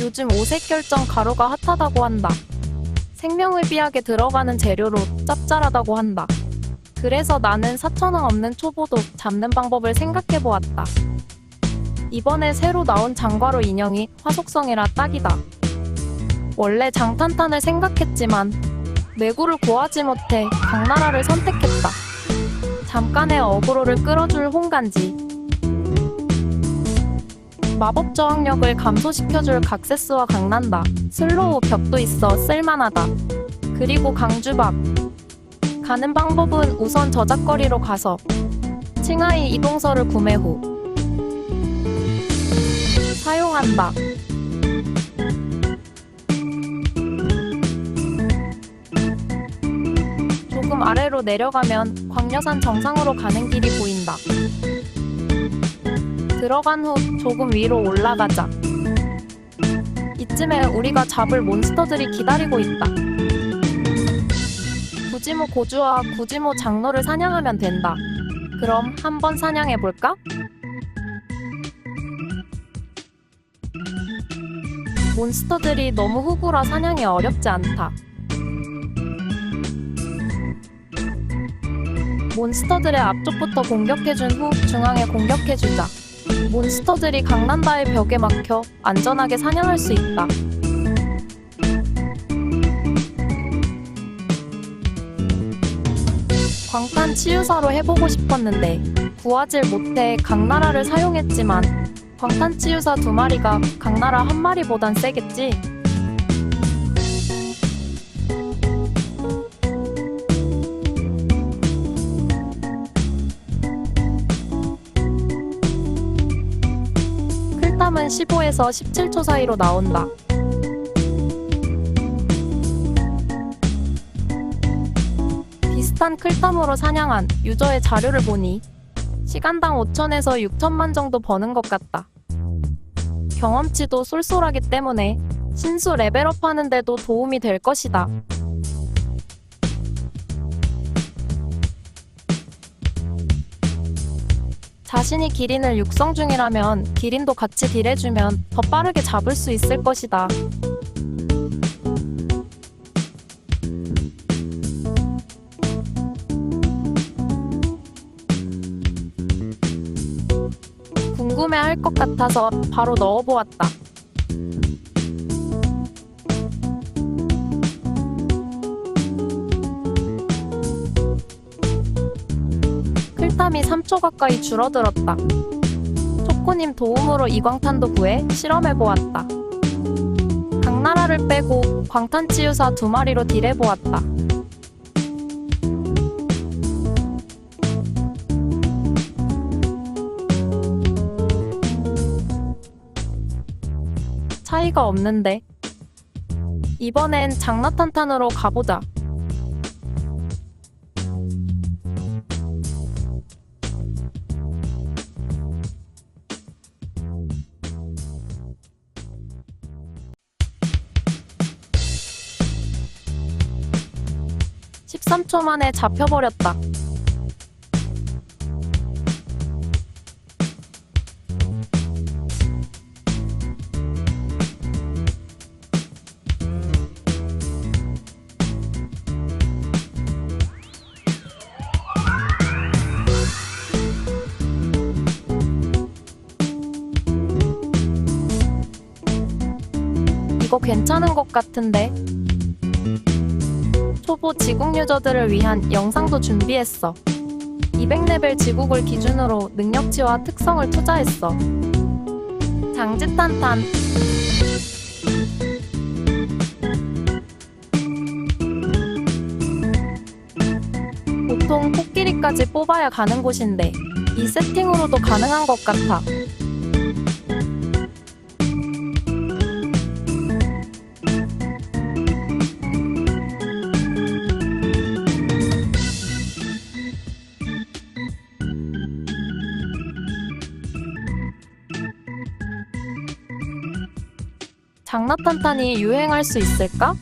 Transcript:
요즘 오색 결정 가루가 핫하다고 한다. 생명의비하게 들어가는 재료로 짭짤하다고 한다. 그래서 나는 4천원 없는 초보도 잡는 방법을 생각해 보았다. 이번에 새로 나온 장과로 인형이 화속성이라 딱이다. 원래 장탄탄을 생각했지만 내구를 구하지 못해 강나라를 선택했다. 잠깐의 어그로를 끌어줄 홍간지. 마법 저항력을 감소시켜줄 각세스와 강난다. 슬로우 벽도 있어 쓸만하다. 그리고 강주박. 가는 방법은 우선 저작거리로 가서 칭하이 이동서를 구매 후 사용한다. 조금 아래로 내려가면 광려산 정상으로 가는 길이 보인다. 들어간 후 조금 위로 올라가자. 이쯤에 우리가 잡을 몬스터들이 기다리고 있다. 구지모 고주와 구지모 장로를 사냥하면 된다. 그럼 한번 사냥해 볼까? 몬스터들이 너무 후구라 사냥이 어렵지 않다. 몬스터들의 앞쪽부터 공격해준 후 중앙에 공격해주자. 몬스터들이 강난다의 벽에 막혀 안전하게 사냥할 수 있다. 광탄 치유사로 해보고 싶었는데 구하질 못해 강나라를 사용했지만 광탄 치유사 두 마리가 강나라 한 마리보단 세겠지? 15에서 17초 사이로 나온다. 비슷한 클탐으로 사냥한 유저의 자료를 보니 시간당 5천에서 6천만 정도 버는 것 같다. 경험치도 쏠쏠하기 때문에 신수 레벨업 하는데도 도움이 될 것이다. 자신이 기린을 육성 중이라면 기린도 같이 딜해주면 더 빠르게 잡을 수 있을 것이다. 궁금해할 것 같아서 바로 넣어보았다. 클탐이 3초 가까이 줄어들었다. 초코님 도움으로 이광탄도 구해 실험해보았다. 강나라를 빼고 광탄치유사 두 마리로 딜해보았다. 차이가 없는데. 이번엔 장나탄탄으로 가보자. (13초) 만에 잡혀버렸다. 이거 괜찮은 것 같은데. 초보 지국 유저들을 위한 영상도 준비했어. 200레벨 지국을 기준으로 능력치와 특성을 투자했어. 장지탄탄. 보통 코끼리까지 뽑아야 가는 곳인데 이 세팅으로도 가능한 것 같아. 장나탄탄이 유행할 수 있을까?